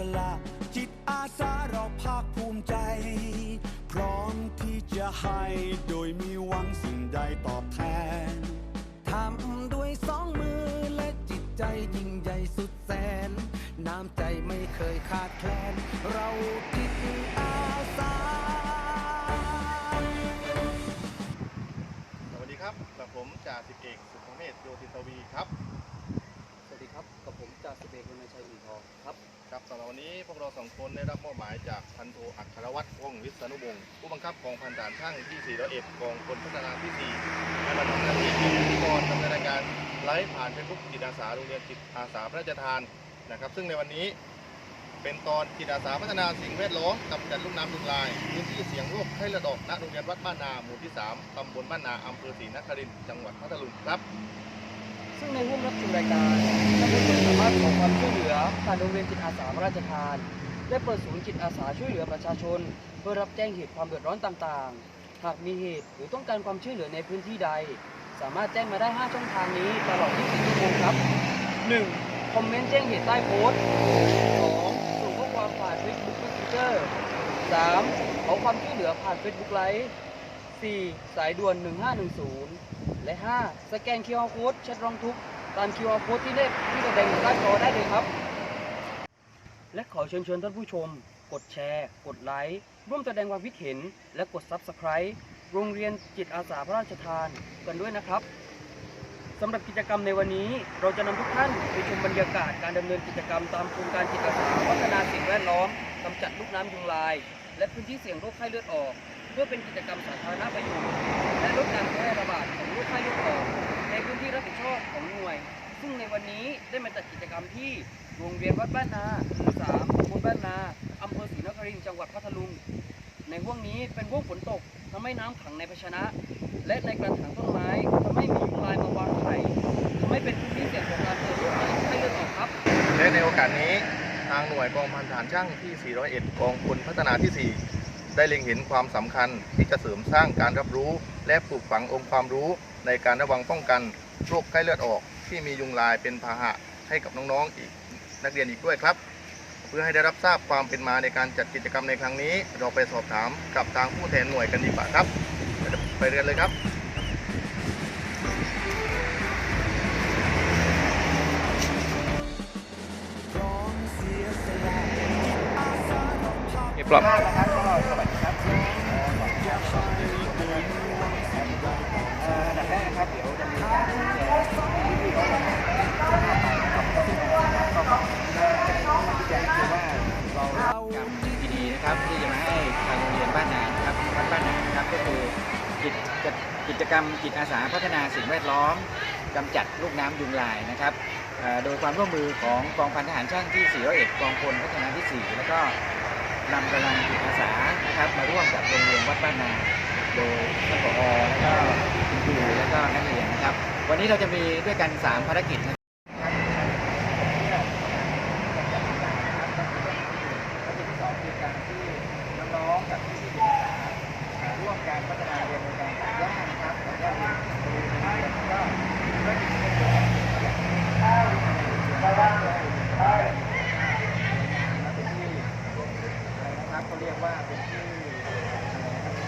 สละ จิตอาสาเราภาคภูมิใจ พร้อมที่จะให้โดยมีหวังสิ่งใดตอบแทน ทำด้วยสองมือและจิตใจยิ่งใหญ่สุดแสน น้ำใจไม่เคยขาดแคลน เราจิตอาสา สวัสดีครับกับผมจ่าสิบเอกสุภเมธโยธินทวีครับ สวัสดีครับ กับผมจ่าสิบเอกรณชัยอุ่นทอง ครับสำหรับวันนี้พวกเราสองคนได้รับมอบหมายจากพันโทอัครวัตรว่องวิศนุวงศ์ผู้บังคับกองพันฐานช่างที่401กองพลพัฒนาที่ 4ให้มาทำหน้าที่เป็นพิธีกรดำเนินรายการไลฟ์ผ่านเฟซบุ๊กจิตอาสาโรงเรียนจิตอาสาพระราชทานนะครับ ซึ่งในวันนี้เป็นตอนจิตอาสาพัฒนาสิ่งแวดล้อมกำจัดลูกน้ำยุงลายพื้นที่เสียงโรคไข้เลือดอกณโรงเรียนวัดบ้านนาหมู่ที่ 3ตำบลบ้านนาอำเภอศรีนครินทร์จังหวัดพัทลุงครับ ซึ่งในร่วมรับชมรายการท่านผู้ชมสามารถขอความช่วยเหลือผ่านโรงเรียนจิตอาสาพระราชทาน และเปิดศูนย์จิตอาสาช่วยเหลือประชาชน เพื่อรับแจ้งเหตุความเดือดร้อนต่างๆ หากมีเหตุหรือต้องการความช่วยเหลือในพื้นที่ใด สามารถแจ้งมาได้ 5 ช่องทางนี้ตลอด 24 ชั่วโมงครับ 1. คอมเมนต์แจ้งเหตุใต้โพสต์ 2. ส่งข้อความผ่าน Facebook Messenger 3. ขอความช่วยเหลือผ่าน Facebook Live 4. สายด่วน 1510 และ 5. สแกน QR Code แชทร้องทุกข์ตาม QR Code ที่ได้ที่แสดงอยู่ใต้จอได้เลยครับ และขอเชิญชวนท่านผู้ชม กดแชร์ กดไลค์ร่วมแสดงความคิดเห็น และกด Subscribe โรงเรียนจิตอาสาพระราชทานกันด้วยนะครับสำหรับกิจกรรมในวันนี้ เราจะนำทุกท่านไปชมบรรยากาศการดำเนินกิจกรรมตามโครงการจิตอาสาพัฒนาสิ่งแวดล้อมกำจัดลูกน้ำยุงลาย และพื้นที่เสี่ยงโรคไข้เลือดออก เพื่อเป็นกิจกรรมสาธารณประโยชน์และลดการแพร่ระบาดของโรคไข้เลือดออกในพื้นที่รับผิดชอบของหน่วย ซึ่งในวันนี้ได้มาจัดกิจกรรมที่โรงเรียนวัดบ้านนาหมู่สามตำบลบ้านนาอำเภอศรีนครินทร์จังหวัดพัทลุง ในห่วงนี้เป็นห่วงฝนตกทำให้น้ำขังในภาชนะ และในกระถางต้นไม้ทำให้มียุงลายมาวางไข่ทำให้เป็นพื้นที่เสี่ยงต่อการเกิดโรคไข้เลือดออกครับ และในโอกาสนี้ทางหน่วยกองพันฐานช่างที่ 401 กองพลพัฒนาที่ 4 ได้เล็งเห็นความสำคัญที่จะเสริมสร้างการรับรู้ และปลูกฝังองค์ความรู้ ในการระวังป้องกันโรคไข้เลือดออก ที่มียุงลายเป็นพาหะให้กับน้องๆอีกนักเรียนอีกด้วยครับ เพื่อให้ได้รับทราบความเป็นมาในการจัดกิจกรรมในครั้งนี้ เราไปสอบถามกับทางผู้แทนหน่วยกันดีกว่าครับ ไปเรียนเลยครับพร้อ กิจกรรมจิตอาสาพัฒนาสิ่งแวดล้อมกำจัดลูกน้ำยุงลายนะครับโดยความร่วมมือของกองพันทหารช่างที่ 401 กองพลพัฒนาที่ 4 แล้วก็นำกำลังจิตอาสานะครับมาร่วมกับโรงเรียนวัดบ้านนาโดยท่านผอแล้วก็คุณครูแล้วก็นักเรียนนะครับ วันนี้เราจะมีด้วยกัน 3 ภารกิจนะครับภารกิจที่สองคือการที่น้องๆกับพี่ๆจิตอาสาร่วมการพัฒนาเรียนในการตัดหญ้านะครับตัดหญ้าเรียนโดยเรียนแล้วก็ภารกิจที่สองแล้วเป็นที่อะไรนะครับเขาเรียกว่าเป็นที่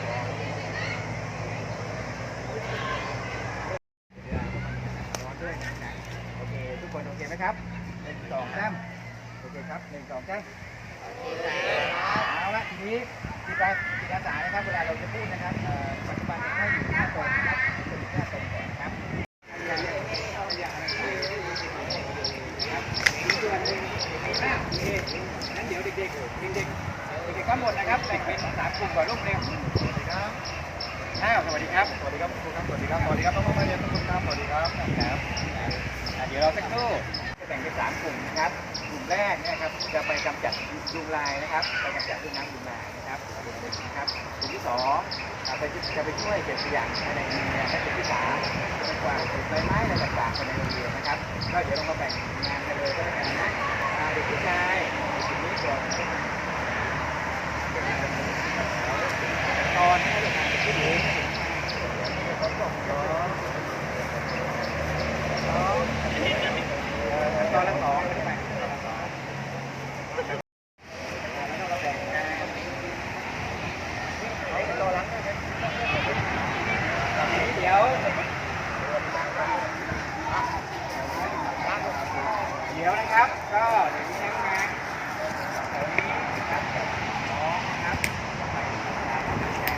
ร้อน ด้วยนะครับโอเค ทุกคนโอเคไหมครับหนึ่งสองสามโอเคครับหนึ่งสองสามเอาละทีนี้จิตอาจิตอาสานะครับเวลาเราจะพูดนะครับปัจจุบันเนี่ยให้อยู่หน้าตรงนะครับอยู่หน้าตรงก่อนครับนั้นเดี๋ยวเด็กๆเด็กๆเด็กๆทั้งหมดนะครับแบ่งเป็นสามกลุ่มก่อนลูกเร็วครับ อ้าวสวัสดีครับ สวัสดีครับครูครับ สวัสดีครับ สวัสดีครับน้องๆนักเรียนทุกคนครับ สวัสดีครับครับเดี๋ยวเราสักครู่จะแบ่งเป็นสามกลุ่มนะครับ กลุ่มแรกนยครับจะไปกำจัดยุงลายนะครับไปกำจัดลูกน้ำยุงลายนะครับกลุ่มหนึ่งนะครับ กลุ่มที่สองอ่าไปจะไปช่วยเก็บขยะภายในโรงเรียนและกลุ่มที่สามจะไปกวาดใบไม้อะไรต่างๆภายในโรงเรียนนะครับ ก็เดี๋ยวเรามาแบ่งงานกันเลยก็แล้วกันนะเด็กผู้ชายกลุ่มนี้ก่อนตอนให้เด็กผู้หญิงตอนสองตอนละสอง ก็เดี๋ยวนี้นะงานแถวนี้นะครับกับน้องนะครับไปงานที่แจ้ง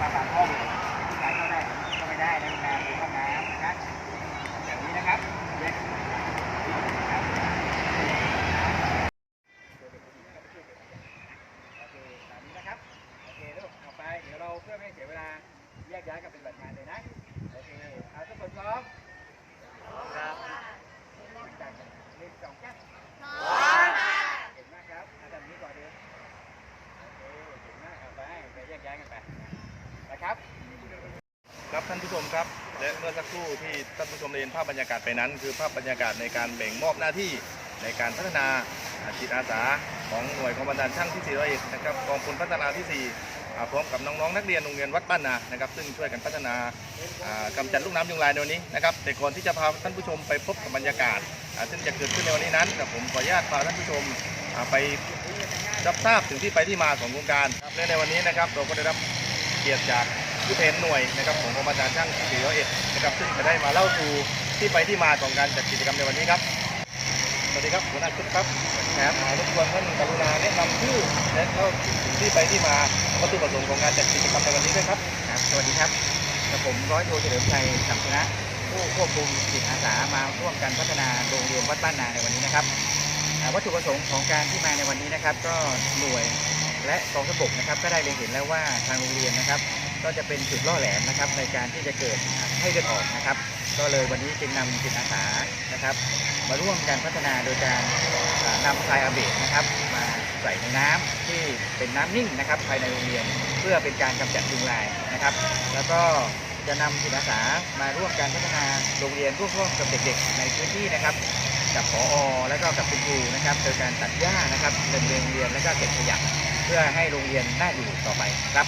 มาปากห้องใครเข้าได้ก็ไม่ได้นะงานคือห้องน้ำนะครับอย่างนี้นะครับแยกนะครับโอเคตามนี้นะครับ โอเคลูกต่อไป เดี๋ยว เราเพื่อไม่ให้เสียเวลาแยกย้ายกันเป็นแบบงานเลยนะ โอเคเอาทุกคนพร้อมครับจากเล่นสองแก้วเก่งมากครับอาแบบนี้ก่อนดีโอเคเก่งมากเอาไปไปแยกย้ายกันไปนะครับครับท่านผู้ชมครับ และเมื่อสักครู่ที่ท่านผู้ชมได้เห็นภาพบรรยากาศไปนั้น คือภาพบรรยากาศในการแบ่งมอบหน้าที่ในการพัฒนาจิตอาสาของหน่วยกองบัญชาช่างที่401นะครับกองพลพัฒนาที่4อ่ พร้อมกับน้องๆนักเรียนโรงเรียนวัดบ้านนานะครับซึ่งช่วยกันพัฒนาอ่ากำจัดลูกน้ำยุงลายในวันนี้นะครับแต่ก่อนที่จะพาท่านผู้ชมไปพบกับบรรยากาศ ซึ่งจะเกิดขึ้นในวันนี้นั้นผมขออนุญาตพาท่านผู้ชมไปรับทราบถึงที่ไปที่มาของโครงการครับและในวันนี้นะครับเราก็ได้รับเกียรติจากผู้แทนหน่วยนะครับของกองบัญชาการช่าง401นะครับซึ่งจะได้มาเล่าสู่ที่ไปที่มาของการจัดกิจกรรมในวันนี้ครับสวัสดีครับหัวหน้าชุดครับ ครับอ่ารบกวนท่านกรุณาแนะนำชื่อและเล่าถึงที่ไปที่มาวัตถุประสงค์ของการจัดกิจกรรมในวันนี้ด้วยครับ ครับ สวัสดีครับกับผมร้อยโทเฉลิมชัยสัมชนะผู้ควบคุมจิตอาสามาร่วมกันพัฒนาโรงเรียนวัดบ้านนาในวันนี้นะครับอ่าวัตถุประสงค์ของการที่มาในวันนี้นะครับ ก็หน่วยและกองทัพบกนะครับก็ได้เล็งเห็นแล้วว่าทางโรงเรียนนะครับ ก็จะเป็นจุดล่อแหลมนะครับในการที่จะเกิดอ่าไข้เลือดออกนะครับ ก็เลยวันนี้จึงนำจิตอาสานะครับ มาร่วมกันพัฒนาโดยการนำทรายอาเบดนะครับ มาใส่ในน้ำที่เป็นน้ำนิ่งนะครับ ภายในโรงเรียนเพื่อเป็นการกำจัดยุงลายนะครับ แล้วก็จะนำจิตอาสามาร่วมการพัฒนาโรงเรียนร่วมๆกับเด็กๆ ในพื้นที่นะครับกับผออแล้วก็กับคุณครูนะครับโดยการตัดหญ้านะครับเดินโรงเรียนแล้วก็เก็บขยะเพื่อให้โรงเรียนน่าอยู่ต่อไปครับ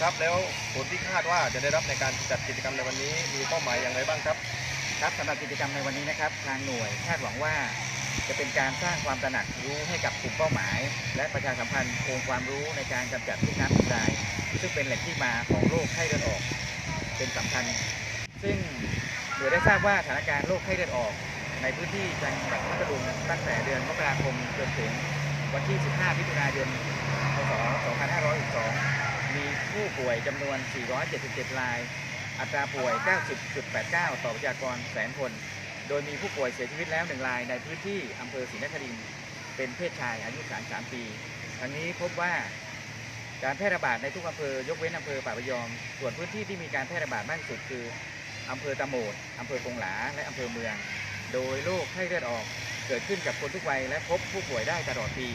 ครับแล้วผลที่คาดว่าจะได้รับในการจัดกิจกรรมในวันนี้มีเป้าหมายอย่างไรบ้างครับ ครับสำหรับกิจกรรมในวันนี้นะครับ ทางหน่วยคาดหวังว่า จะเป็นการสร้างความตระหนักรู้ให้กับกลุ่มเป้าหมาย และประชาสัมพันธ์องค์ความรู้ในการกำจัดลูกน้ำยุงลายซึ่งเป็นแหล่งที่มาของโรคไข้เลือดออก เป็นสำคัญ ซึ่งหน่วยได้ทราบว่าสถานการณ์โรคไข้เลือดออก ในพื้นที่จังหวัดพัทลุงตั้งแต่เดือนมกราคมจนถึงวันที่ 15มิถุนายนพศ2562 มีผู้ป่วยจำนวน 477 ราย อัตราป่วย 90.89 ต่อประชากรแสนคน โดยมีผู้ป่วยเสียชีวิตแล้ว 1 รายในพื้นที่อำเภอศรีนครินทร์เป็นเพศชายอายุ 33 ปีทั้งนี้พบว่าการแพร่ระบาดในทุกอำเภอยกเว้นอำเภอป่าพยอม ส่วนพื้นที่ที่มีการแพร่ระบาดมากที่สุดคืออำเภอตะโหมดอำเภอกงหลา และอำเภอเมือง โดยโรคไข้เลือดออกเกิดขึ้นกับคนทุกวัยและพบผู้ป่วยได้ตลอดปี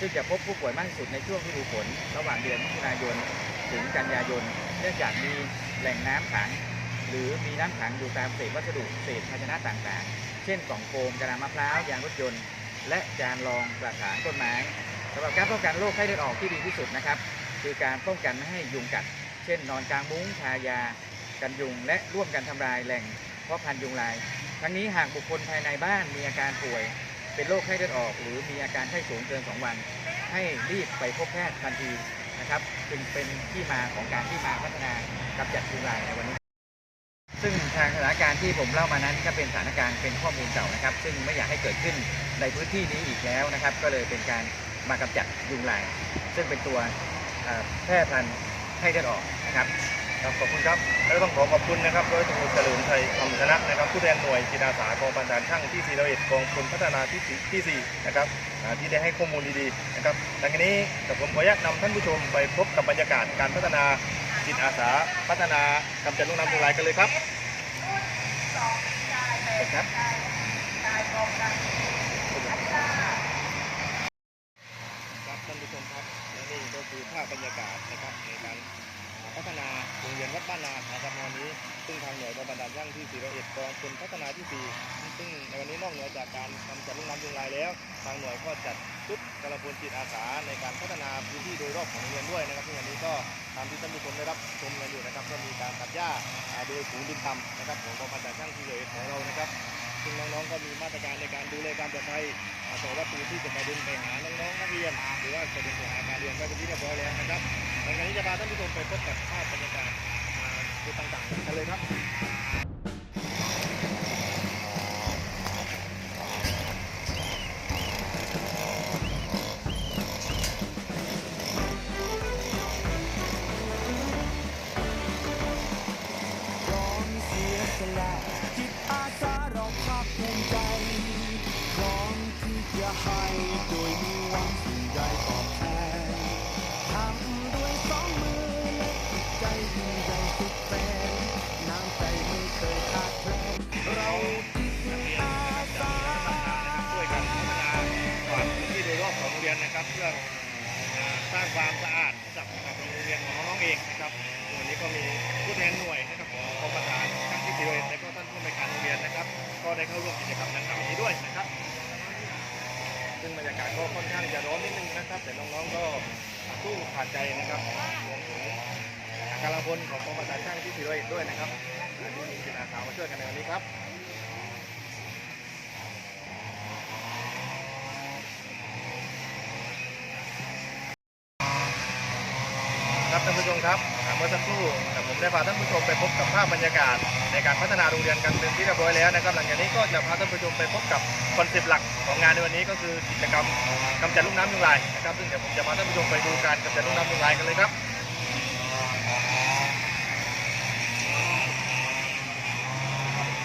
ซึ่งจะพบผู้ป่วยมากที่สุดในช่วงฤดูฝนระหว่างเดือนมิถุนายน ถึงกันยายน เนื่องจากมีแหล่งน้ำขัง หรือมีน้ำขังอยู่ตามเศษวัสดุเศษภาชนะต่างๆ เช่นกล่องโฟมกระดาษมะพร้าวยางรถยนต์ และจานรองกระถางต้นไม้สำหรับการป้องกันโรคไข้เลือดออกที่ดีที่สุดนะครับ คือการป้องกันไม่ให้ยุงกัด เช่น นอนกลางมุ้งทายา กันยุง และร่วมกันทำลายแหล่งเพาะพันธุ์ยุงลาย ทั้งนี้หากบุคคลภายในบ้านมีอาการป่วย เป็นโรคไข้เลือดออก หรือมีอาการไข้สูงเกิน 2 วัน ให้รีบไปพบแพทย์ทันทีนะครับจึงเป็นที่มาของการที่มาพัฒนากำจัดยุงลายในวันนี้ ซึ่งทางสถานการณ์ที่ผมเล่ามานั้นก็เป็นสถานการณ์เป็นข้อมูลเก่านะครับ ซึ่งไม่อยากให้เกิดขึ้นในพื้นที่นี้อีกแล้วนะครับ ก็เลยเป็นการมากำจัดยุงลาย ซึ่งเป็นตัวแพร่พันธุ์ไข้เลือดออกนะครับ ครับขอบคุณครับแล้วต้องขอขอบคุณนะครับร้อยตำรวจเฉลิมชัยคำชนะนะครับ ผู้แทนหน่วยจิตอาสากองบัญชาการช่างที่401กองพลพัฒนาที่4ที่4นะครับที่ได้ให้ข้อมูลดีๆนะครับดังนี้กับผมขออนุญาตนำท่านผู้ชมไปพบกับบรรยากาศการพัฒนาจิตอาสาพัฒนากำจัดลูกน้ำยุงลายกันเลยครับครับท่านผู้ชมครับและนี่ก็คือภาพบรรยากาศนะครับ พัฒนาโรงเรียนวัดบ้านนานะครับในวันนี้ ซึ่งทางหน่วยกองบัญชาช่างที่401กองพลพัฒนาที่ 4 ซึ่งในวันนี้นอกเหนือจากการกำจัดลูกน้ำยุงลายแล้ว ทางหน่วยก็จัดชุดกำลังพลจิตอาสาในการพัฒนาพื้นที่โดยรอบของโรงเรียนด้วยนะครับซึ่งวันนี้ก็ตามที่ท่านผู้ชมได้รับชมกันอยู่นะครับ ก็มีการตัดหญ้าโดยฝูงดินดำนะครับของกองบัญชาการช่างที่41ของเรานะครับซึ่งน้องๆก็มีมาตรการในการดูแลความปลอดภัยอ่าต่อวัตถุที่จะไปดึงไปหาน้องๆนักเรียน หรือว่าจะดึงไปหาการเรียนไว้เป็นที่เรียบร้อยแล้วนะครับ หลังจากนี้จะพาท่านผู้ชมไปพบกับภาพบรรยากาศจุดต่างๆกันเลยครับ แต่น้องๆก็สู้ขาดใจนะครับรวมถึงกำลังพลของกองประธานช่างที่สิบเอ็ดด้วยนะครับที่มีจิตอาสามาช่วยกันในวันนี้ครับครับท่านผู้ชมครับ มื่อสักครู่ผมได้พาท่านผู้ชมไปพบกับภาพบรรยากาศ ในการพัฒนาโรงเรียนกันเป็นที่เรียบร้อยแล้วนะครับหลังจากนี้ก็จะพาท่านผู้ชมไปพบกับคอนเซปต์หลักของงานในวันนี้ก็คือกิจกรรมกำจัดลูกน้ำยุงลายนะครับซึ่งเดี๋ยวผมจะพาท่านผู้ชมไปดูการกำจัดลูกน้ำยุงลายกันเลยครับ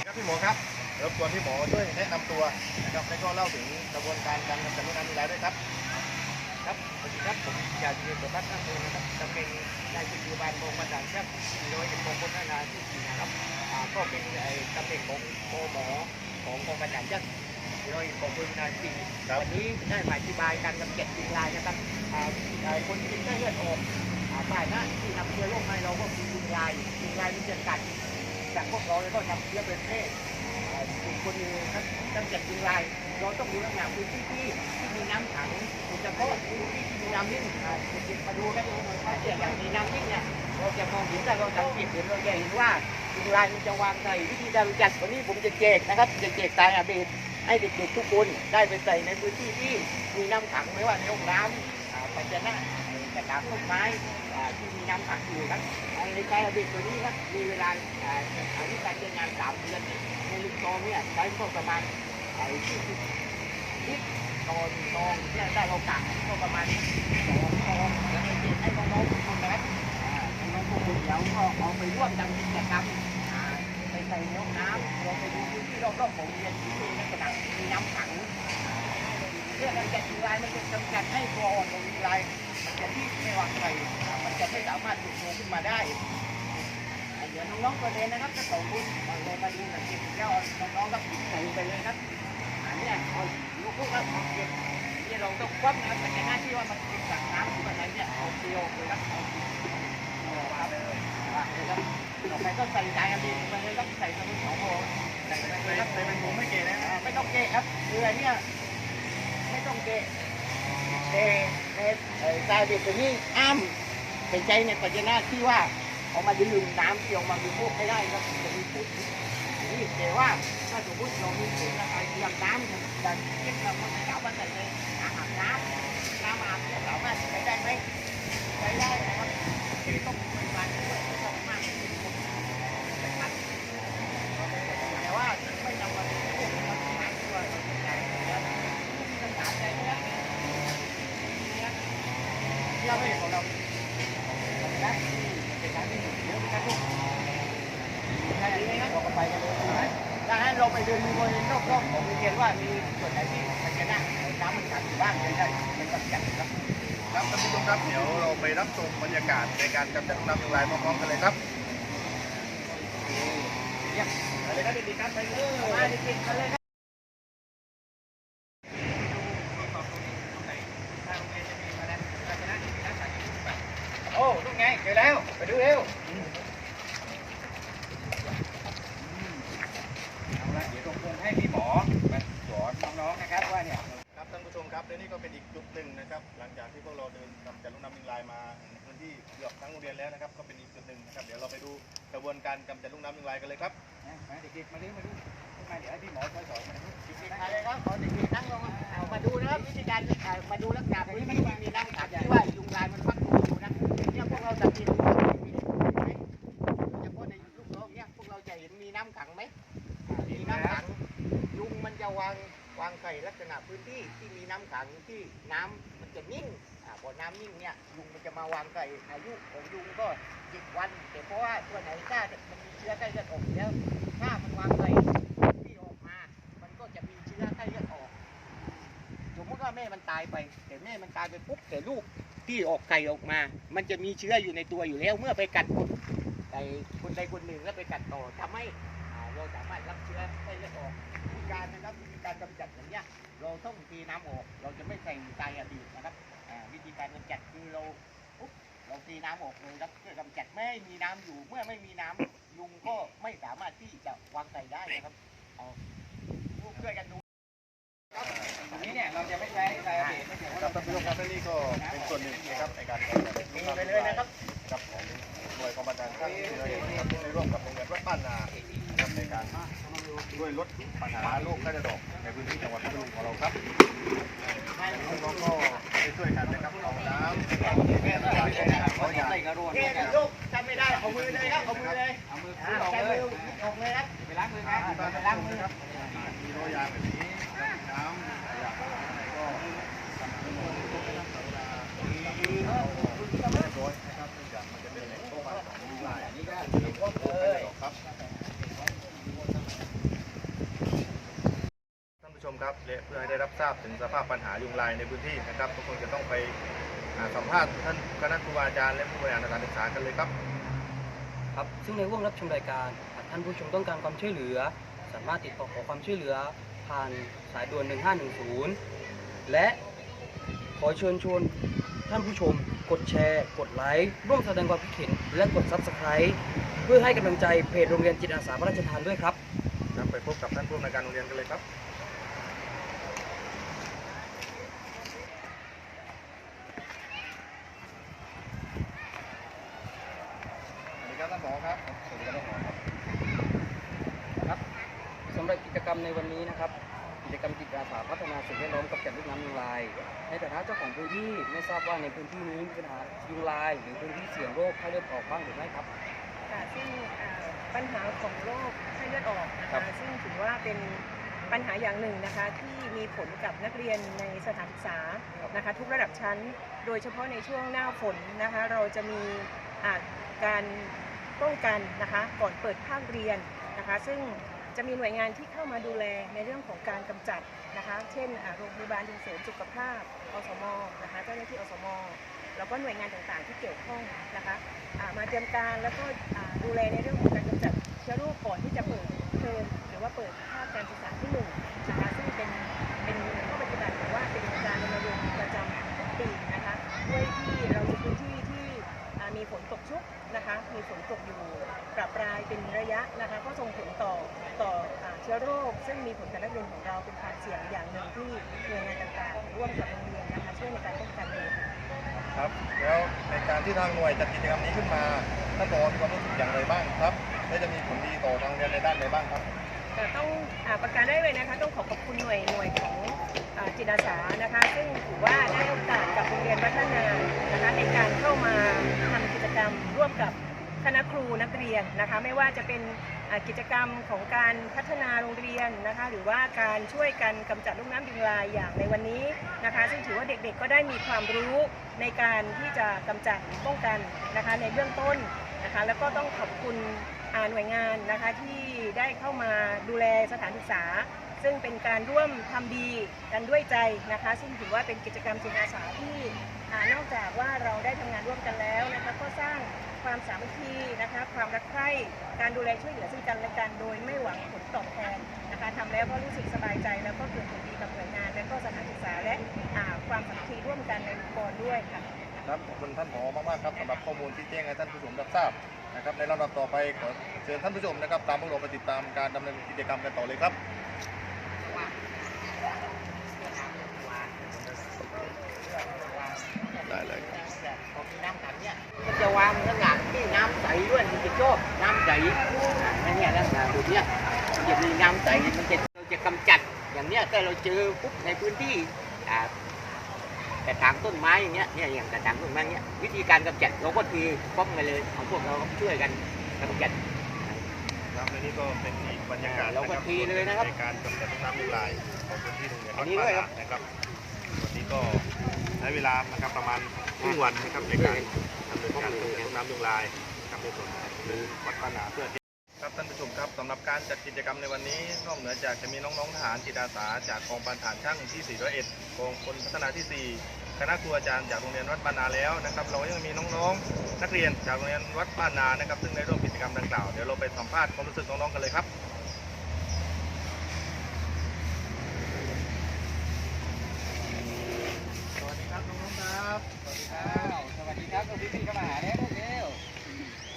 ครับพี่หมอครับรบกวนพี่หมอช่วยแนะนำตัวนะครับแล้วก็เล่าถึงกระบวนการการกำจัดลูกน้ำยุงลายด้วยครับ ครับสวัสดีครับผมอยากเรียนกับท่านานเลยนะครับจะเป็นนายจิตวิบาลกองประสานชักโดยเป็นกองพัฒนาที่สี่นะครับอ่าก็เป็นไอ้ตำแหน่งของโมหมอของกองประสานชักโดยกองพัฒนาสี่ครับวันนี้ได้มาอธิบายการกำจัดยุงลายนะครับอ่าอ่าคนที่เป็นไข้เลือดออกอ่าฝ่ายหน้าที่นำเชื้อโรคมาเราก็คือยุงลายยุงลายมันจะกัดจากพวกเราแล้วก็นำเชื้อเป็นเพศอ่าอีกคนหนึงครับกำจัดยุงลาย เราต้องดูลักษณะพื้นที่ที่ที่มีน้ำขังโดยเฉพาะพื้นที่ที่มีน้ำนิ่งอ่าเด็กๆมาดูกันถ้าเกิดย่างมีน้ำนิ่งเนี่ยเราจะมองเห็นได้เราสังเกตเห็นเราจะเห็นว่ายุงลายมันจะวางใส่วิธีการจัดวันนี้ผมจะแจกนะครับ จะแจกตายอาเบดให้เด็กๆทุกคนได้ไปใส่ในพื้นที่ที่มีน้ำขังไม่ว่าในห้องน้ำอ่าภาชนะกระถางต้นไม้ที่มีน้ำขังอยู่ครับในกายอาเบดตัวนี้ครับมีเวลาอาอายุการใช้งานสามเดือนในลูกซองเนี่ยใช้ก็ประมาณ ไอ้ที่ที่ที่ตอนตอนเนี่ยได้โอกาสก็ประมาณสองตอนแล้วให้เด็กให้น้องๆทุกคนนะครับน้องๆทุกคนเดี๋ยวก็เอาไปร่วมทำกิจกรรมไปใส่น้องน้ำเราไปดูพื้นที่รอบๆของโรงเรียนที่มีลักษณะมีน้ำขังเรื่องการจัดยุงลายมันจะจำกัดให้ตัวอ่อนของยุงลายมันจะที่ไม่วางไข่มันจะไม่สามารถถูกโตขึ้นมาได้ ดี๋ยวน้องๆตัวเรียนนะครับจะส่งบุญมาเลยมาดูหนังเก็บแล้วน้องๆก็ใส่ไปเลยครับอันเนี้ยเอาลูกพวกเราเอาเก็บนี่เราต้องควักนะครับแต่หน้าที่ว่ามันติดจากน้ำหรือว่าอะไรเนี่ยเอาเดียวเลยครับเอาเอาครับอ่าเลยครับต่อไปก็ใส่ใจกันดีไปเลยครับใส่สมุนสองโมใส่ไปเลยครับใส่เป็นผมไม่เกะนะอ่าไม่ต้องเกะครับคืออันเนี้ยไม่ต้องเกะแต่แต่เอ่อใจเด็กตัวนี้อ้ามเป็นใจในปัจจุบันที่ว่า เอามาดื่มน้ำที่เอามาบริโภคไม่ได้ครับจะมีผลนี่แต่ว่าถ้าสมมติเรามีผลอะไรอย่างน้ำอย่างเช่นเราคนสาวบ้านไหนเลยอาหารน้ำน้ำอาบเนี่ยสามารถใช้ได้ไหมใช้ได้นะครับที่ต้องมีปริมาณด้วยไม่ต้องมากเป็นคนนะครับแต่ว่าไม่นำมาบริโภคนะครับน้ำด้วยเราจะใช้แล้วที่ต้องการใจนะเราไม่ของเรา ได้เป็นการที่เดี๋ยวการทุกใช่ ไหมครับเราก็ไปกันเลยใช่ไหมดังนั้นเราไปเดินดูบริเวณรอบๆของโรงเรียนว่ามีส่วนไหนที่มันจะน่าน้ำมันขังอยู่บ้างเลยได้เป็นกำจัดครับครับท่านผู้ชมครับเดี๋ยวเราไปรับชมบรรยากาศในการกำจัดลูกน้ำยุงลายพร้อมๆกันเลยครับไปเลยครับเด็กๆครับไปเลยมาเด็กๆกันเลยครับ โอ้ลูกไงเจอแล้ว ไปดูเร็ว เอาละเดี๋ยวตรงงให้พี่หมอมาสอนน้องๆนะครับว่าเนี่ย ครับท่านผู้ชมครับและนี่ก็เป็นอีกจุดหนึ่งนะครับ หลังจากที่พวกเราเดินกำจัดลูกน้ำยุงลายมาพื้ นที่เกือบทั้งโรงเรียนแล้วนะครับ ก็เป็นอีกจุดหนึ่งนะครับ เดี๋ยวเราไปดูกระบวนการกำจัดลูกน้ำยุงลายกันเลยครับมาเด็กๆมาดูมาดูมาเดี๋ยวให้พี่หมอช่วยสอนมาดูมาเลยครับขอเด็กๆนั่งลงเอามาดูนะครับวิธีการเอ่อมาดูลักษณะพื้นที่ที่มีน้ำขังที่ว่ายุงลายมันฟักตัวอยู่นะเนี่ยพวกเราสังเกตดูว่ามีไหมโดยเฉพาะในลูกน้องเนี่ยพวกเราจะเห็นมีน้ำขังไหมมีน้ำขังยุงมันจะวางวางไข่ลักษณะพื้นที่ที่มีน้ำขังที่น้ำมันจะนิ่ง อ่าพอน้ำนิ่งเนี่ยยุงมันจะมาวางไข่อายุของยุงก็สิบวันแต่เพราะว่าตัวไหนถ้ามันมีเชื้อใกล้เลือดออกแล้วถ้ามันวางไข่ที่ออกมา มันก็จะมีเชื้อไข้เลือดออกจมันตายไป แต่แม่มันตายไปปุ๊บแต่ลูกที่ออกไก่ออกมา มันจะมีเชื้ออยู่ในตัวอยู่แล้ว เมื่อไปกัดคนไก่คนใดคนหนึ่งแล้วไปกัดต่อทำให้เราสามารถรับเชื้อไข้เลือดออกมีการนะครับมีการกำจัดอย่างเนี้ยเราต้องตีน้ำออก เราจะไม่ใส่ไตรอะดีดนะครับ อ่าวิธีการกำจัดคือเราปุ๊บเราตีน้ำออกเลยครับเพื่อกำจัดไม่ให้มีน้ำอยู่เมื่อไม่มีน้ำยุงก็ไม่สามารถที่จะวางไข่ได้นะครับเอาช่วยกันดูอันนี้เนี่ยเราจะไม่ใช้ไดอะเบสไม่เกี่ยวคกัรับบท่านผู้ชมครับและนี่ก็เป็นส่วนหนึ่งนะครับในการกำจัดมีไปเลยนะครับครับของหน่วยกองบัญชาการที่เราเองนะครับที่ได้ร่วมกับโรงเรียนวัดบ้านนานะครับในการด้วยลดปัญหาโรคไข้เลือดออกในพื้นที่จังหวัดพัทลุงของเราครับ น้องๆก็ได้ ช่วยกันนะครับเอาน้ำแก้ปัญหาเขาอย่าใส่กระรวนแค่นี้ลูกจำไม่ได้เอามือเลยครับเอามือเลยเอามือออกเลยออกเลยครับไปล้างมือครับไปล้างมือครับมีรอยยาแบบนี้ำขยะอะไรก็ทำให้มันตกไปน้ำสาราที่เราเรียบร้อยนะครับเนื่องจากมันจะเป็นแหล่งโต้บ้านของยุงลายนี่ก็เป็นพวกโรคไข้เลือดออกครับท่านผู้ชมครับและเพื่อให้ได้รับ ทราบถึงสภาพปัญหายุงลายในพื้นที่นะครับทุกคนจะต้องไปอ่าสัมภาษณ์ท่านคณะครูอาจารย์และผู้บริหารสถานศึกษากันเลยครับครับซึ่งในห่วงรับชมรายการหากท่านผู้ชมต้องการความช่วยเหลือ สามารถติดต่อขอความช่วยเหลือผ่านสายด่วน 1510 และขอเชิญชวนท่านผู้ชม กดแชร์ กดไลค์ ร่วมแสดงความคิดเห็น และกด Subscribe เพื่อให้กำลังใจเพจโรงเรียนจิตอาสาพระราชทานด้วยครับครับไปพบกับท่านผู้อำนวยการโรงเรียนกันเลยครับ สวัสดี ครับท่านผอครับสวัสดีครับท่านผอครับสำหรับกิจกรรมในวันนี้นะครับ กิจกรรมจิตอาสาพัฒนาสิ่งแวดล้อมกับจัดลูกน้ำยุงลาย ในฐานะเจ้าของพื้นที่ไม่ทราบว่าในพื้นที่นี้มีปัญหายุงลาย หรือพื้นที่เสี่ยงโรคไข้เลือดออกบ้างหรือไม่ครับค่ะซึ่งอ่าปัญหาของโรคไข้เลือดออกนะครัคะบซึ่งถือว่าเป็นปัญหาอย่างหนึ่งนะคะที่มีผลกับนักเรียนในสถานศึกษานะคะทุกระดับชั้น โดยเฉพาะในช่วงหน้าฝนนะคะเราจะมีอ่าการ ป้องกันนะคะก่อนเปิดภาคเรียนนะคะซึ่งจะมีหน่วยงานที่เข้ามาดูแลในเรื่องของการกำจัดนะคะเช่นโรงพยาบาลส่งเสริมสุขภาพอสมนะคะเจ้าหน้าที่อสมแล้วก็หน่วยงานต่างๆที่เกี่ยวข้องนะคะมาเตรียมการแล้วก็ดูแลในเรื่องของการกำจัดเชื้อโรคก่อนที่จะเปิดเทอมหรือว่าเปิดภาคการศึกษาที่หนึ่งนะคะซึ่งเป็นเป็นข้อปฏิบัติหรือว่าเป็นการรณรงค์ประจำทุกปีนะคะด้วยที่เรามีพื้นที่ที่อ่า มีฝนตกชุกนะคะ มีฝนตกอยู่ประปรายเป็นระยะนะคะ ก็ส่งผลต่อต่ออเชื้อโรค ซึ่งมีผลกับนักเรียนของเราเป็นความเสี่ยงอย่างหนึ่งที่หน่วยงานต่างๆ ร่วมกับโรงเรียนนะคะช่วยในการป้องกันเลยครับแล้วในการที่ทางหน่วยจัดกิจกรรมนี้ขึ้นมาท่านผอมีความรู้สึกอย่างไรบ้างครับและจะมีผลดีต่อทางเรียนในด้านใดบ้างครับ ต้องอประการได้เลยนะคะต้องขอขอบคุณหน่วยหน่วยของอจิตอาสานะคะ ซึ่งถือว่าได้โอกาสกับโรงเรียนวัฒนานะคะในการเข้ามาทำกิจกรรมร่วมกับคณะครูนักเรียนนะคะไม่ว่าจะเป็นกิจกรรมของการพัฒนาโรงเรียนนะคะหรือว่าการช่วยกันกำจัดลูกน้ำยุงลายอย่างในวันนี้นะคะ ซึ่งถือว่าเด็กๆก็ได้มีความรู้ในการที่จะกำจัดป้องกันนะคะในเบื้องต้นนะคะแล้วก็ต้องขอบคุณ หน่วยงานนะคะที่ได้เข้ามาดูแลสถานศึกษา ซึ่งเป็นการร่วมทำดีกันด้วยใจนะคะ ซึ่งถือว่าเป็นกิจกรรมจิตอาสาที่นอกจากว่าเราได้ทำงานร่วมกันแล้วนะคะก็สร้างความสามัคคีนะคะความรักใคร่การดูแลช่วยเหลือซึ่งกันและกันโดยไม่หวังผลตอบแทนนะคะทำแล้วก็รู้สึกสบายใจแล้วก็เกิดผลดีกับหน่วยงาน และก็สถานศึกษาและความสามัคคีร่วมกันในองค์กรด้วยค่ะครับขอบคุณท่านผอมากๆครับสำหรับข้อมูลที่แจ้งให้ท่านผู้ชมรับทราบ นะครับในลำดับต่อไปขอเชิญท่านผู้ชมนะครับ ตามพวกเราไปติดตามการดำเนินกิจกรรมกันต่อเลยครับ ได้เลยครับพอมีน้ำขังเนี่ยมันจะวางลักที่น้ำใสด้วยมันจะชอบน้ำใสนั่นเนี่ยลักษณะตัวเนี้ยมันจะมีน้ำใสมันจะเราจะกำจัดอย่างเนี้ยถ้าเราเจอปุ๊บในพื้นที่อ่า กระถางต้นไม้อย่างเงี้ยเนี่ยอย่างกระถางต้นไม้เนี้ยวิธีการกำจัดเราก็ทีป้องไปเลยของพวกเราก็ช่วยกันกำจัด ครับและนี่ก็เป็นอีกบรรยากาศเราก็ทีเลยนะครับ ในการกำจัดน้ำยุงลายของพื้นที่โรงเรียนอันนี้ด้วยครับ นะครับวันนี้ก็ใช้เวลานะครับประมาณครึ่งวันนะครับในการดำเนินการกำจัดน้ำยุงลายนะครับในส่วนของหรือวัดปัญหาเพื่อ สำหรับการจัดกิจกรรมในวันนี้นอกเหนือจากจะมีน้องๆทหารจิตอาสาจากกองพันฐานช่างที่ 401กองพลพัฒนาที่ 4 คณะครูอาจารย์จากโรงเรียนวัดบ้านนาแล้วนะครับ เรายังมีน้องๆ นักเรียนจากโรงเรียนวัดบ้านนานะครับ ซึ่งได้ร่วมกิจกรรมดังกล่าวเดี๋ยวเราไปสัมภาษณ์ความรู้สึกน้องๆกันเลยครับสวัสดีครับน้องๆครับสวัสดีครับสวัสดีครับพี่ๆก็มาหาแล้วลูกเร็ว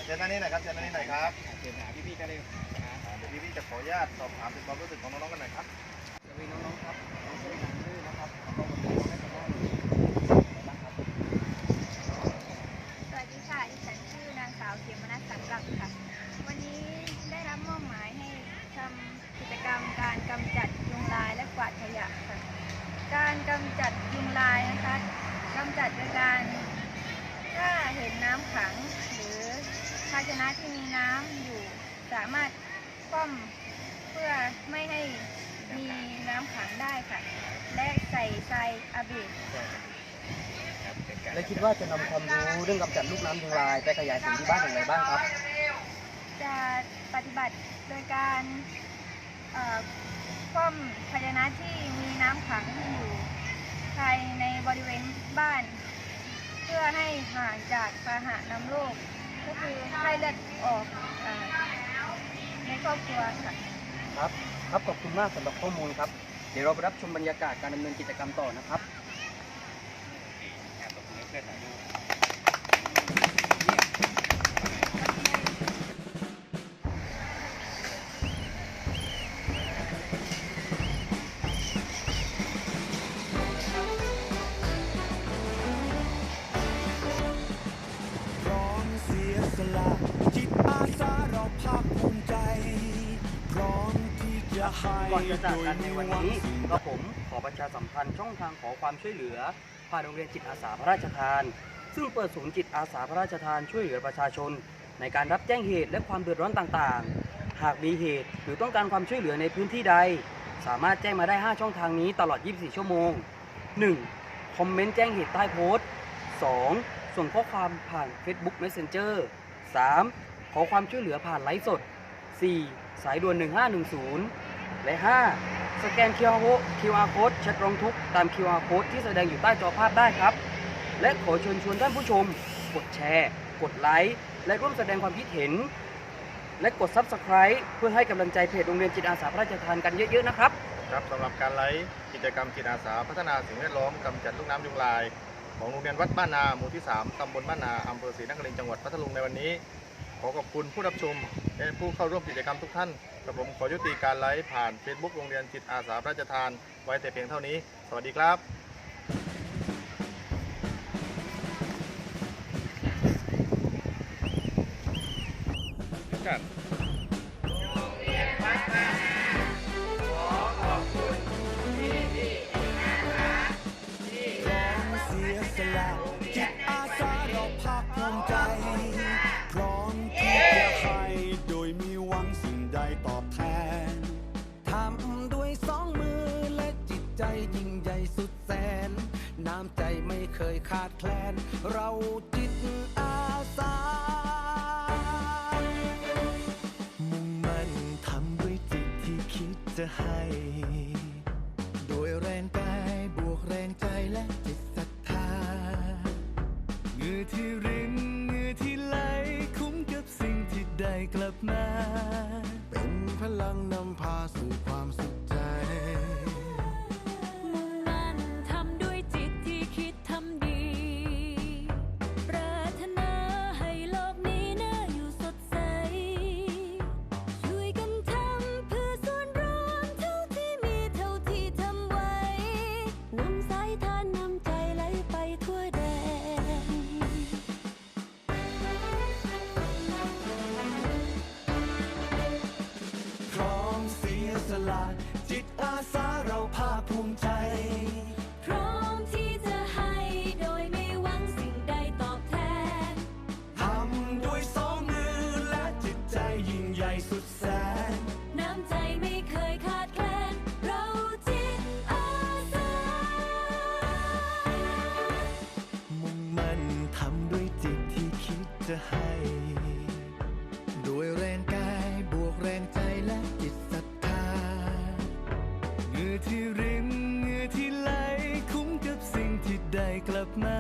เชิญด้านี้หน่อยครับเชิญด้านี้หน่อยครับ เชิญหาพี่ๆก็เร็ ขออนุญาตสอบถามถึงความรู้สึกของน้องๆกันหน่อยครับ สวัสดีน้องๆครับน้องชื่อนางชื่อนะครับแล้วก็วันนี้เราได้มาได้บ้างครับ สวัสดีค่ะดิฉันชื่อนางสาวเขมนัสสังกัปค่ะ วันนี้ได้รับมอบหมายให้ทำกิจกรรมการกำจัดยุงลายและกวาดขยะค่ะ การกำจัดยุงลายนะคะกำจัดโดยการ ถ้าเห็นน้ำขัง หรือภาชนะที่มีน้ำอยู่ สามารถคว่ำเพื่อไม่ให้มีน้ำขังได้ค่ะ และใส่ทรายอาเบด และคิดว่าจะนำความรู้เรื่องกำจัดลูกน้ำยุงลาย ไปขยายผลที่บ้านอย่างไรบ้างครับ จะปฏิบัติโดยการเอ่อคว่ำภาชนะที่มีน้ำขังอยู่ภายในบริเวณบ้าน เพื่อให้ห่างจากพาหะนำโรคก็คือไข้เลือดออกเอ่อในครอบครัวค่ะ ครับ ครับขอบคุณมากสำหรับข้อมูลครับ เดี๋ยวเราไปรับชมบรรยากาศการดำเนินกิจกรรมต่อนะครับ ก่อนจะจากกันในโดยวันไม่หนี้งสิ่งก็ผมขอประชาสัมพันธ์ช่องทางขอความช่วยเหลือ ผ่านโรงเรียนจิตอาสาพระราชทาน ซึ่งเปิดศูนย์จิตอาสาพระราชทานช่วยเหลือประชาชน ในการรับแจ้งเหตุและความเดือดร้อนต่างๆ หากมีเหตุหรือต้องการความช่วยเหลือในพื้นที่ใด สามารถแจ้งมาได้ 5 ช่องทางนี้ตลอด 24 ชั่วโมง 1. คอมเมนต์แจ้งเหตุใต้โพสต์ 2. ส่งข้อความผ่าน Facebook Messenger 3. ขอความช่วยเหลือผ่านไลฟ์สด 4. สายด่วน 1510 และ 5. สแกน QR code QR code แชทร้องทุกข์ตาม QR code ที่แสดงอยู่ใต้จอภาพได้ครับ และขอเชิญชวนท่านผู้ชม กดแชร์ กดไลค์ และร่วมแสดงความคิดเห็น และกด Subscribe เพื่อให้กำลังใจเพจโรงเรียนจิตอาสาพระราชทานกันเยอะๆนะครับ ครับสำหรับการไลฟ์กิจกรรมจิตอาสาพัฒนาสิ่งแวดล้อมกำจัดลูกน้ำยุงลาย ของโรงเรียนวัดบ้านนาหมู่ที่ 3 ตำบลบ้านนาอำเภอศรีนครินทร์จังหวัดพัทลุงในวันนี้ ขอขอบคุณผู้รับชม และผู้เข้าร่วมกิจกรรมทุกท่านกับผมขอยุติการไลฟ์ผ่าน Facebook โรงเรียนจิตอาสาพระราชทาน ไว้แต่เพียงเท่านี้ สวัสดีครับกัน ขาดแคลน เราจิตอาสา มุ่งมั่นทำด้วยจิตที่คิดจะให้ โดยแรงกายบวกแรงใจและจิตศรัทธาเงือที่ริน ลา จิตอาสาเราภาคภูมิใจ กลับมา